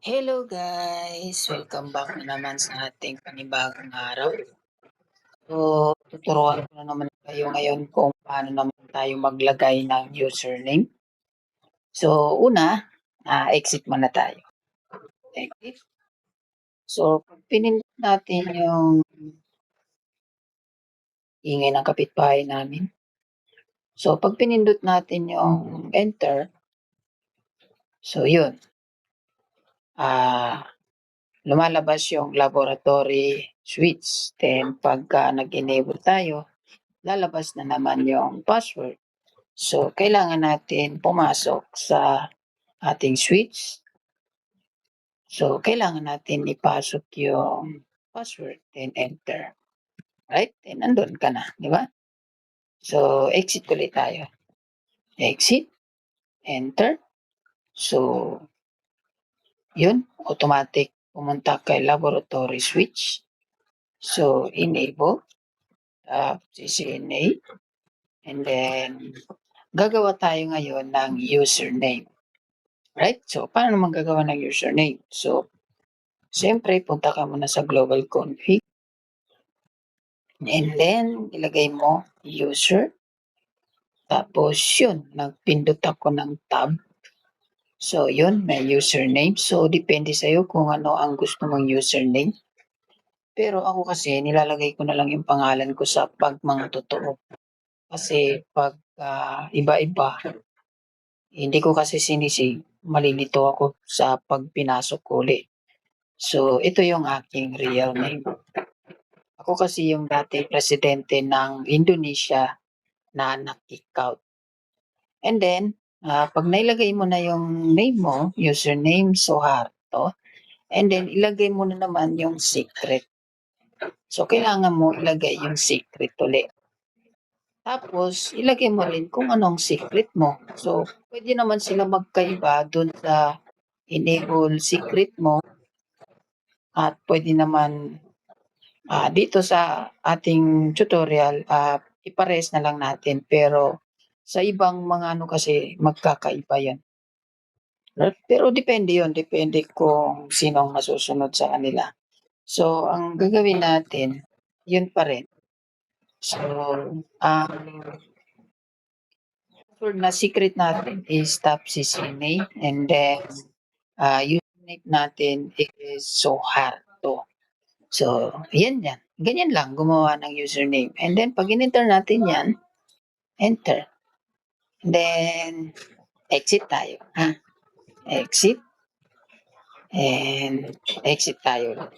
Hello guys! Welcome back na naman sa ating panibagong araw. So, tuturuan ko na naman kayo ngayon kung paano naman tayo maglagay ng username. So, una, ah, exit muna tayo. Exit. So, pag pinindot natin yung ingay ng kapitbahay namin. So, pag pinindot natin yung enter, so yun. Ah, lumalabas yung laboratory switch. Then, pagka nag-enable tayo, lalabas na naman yung password. So, kailangan natin pumasok sa ating switch. So, kailangan natin ipasok yung password, then enter. Right? Then, nandun ka na, di ba? So, exit ulit tayo. Exit, enter. So, yun, automatic pumunta kay laboratory switch. So, enable, tap CCNA, and then, gagawa tayo ngayon ng username. Right? So, paano naman gagawa ng username? So, siyempre, punta ka muna sa global config. And then, ilagay mo user. Tapos, yun, nagpindot ako ng tab. So, yun, may username. So, depende sa'yo kung ano ang gusto mong username. Pero ako kasi, nilalagay ko na lang yung pangalan ko sa pag mga totoo. Kasi pag ah, iba-iba, hindi ko kasi sinisig, malilito ako sa pagpinasok ko uli. So, ito yung aking real name. Ako kasi yung dati presidente ng Indonesia na nag-kick out. And then, ah, pag nailagay mo na yung name mo, username, Soharto, and then ilagay mo na naman yung secret. So, kailangan mo ilagay yung secret ulit. Tapos, ilagay mo rin kung anong secret mo. So, pwede naman sila magkaiba dun sa enable secret mo. At pwede naman ah, dito sa ating tutorial, ah, ipares na lang natin. Pero sa ibang mga ano kasi, magkakaiba yan. Pero depende yon depende kung sinong masusunod sa kanila. So, ang gagawin natin, yun pa rin. So, ang password na secret natin is top CCNA and then uh, username natin is Soharto. So, yan yan. Ganyan lang gumawa ng username. And then, pag in-enter natin yan, enter. Then, exit tayo. Ha? Exit. And exit tayo.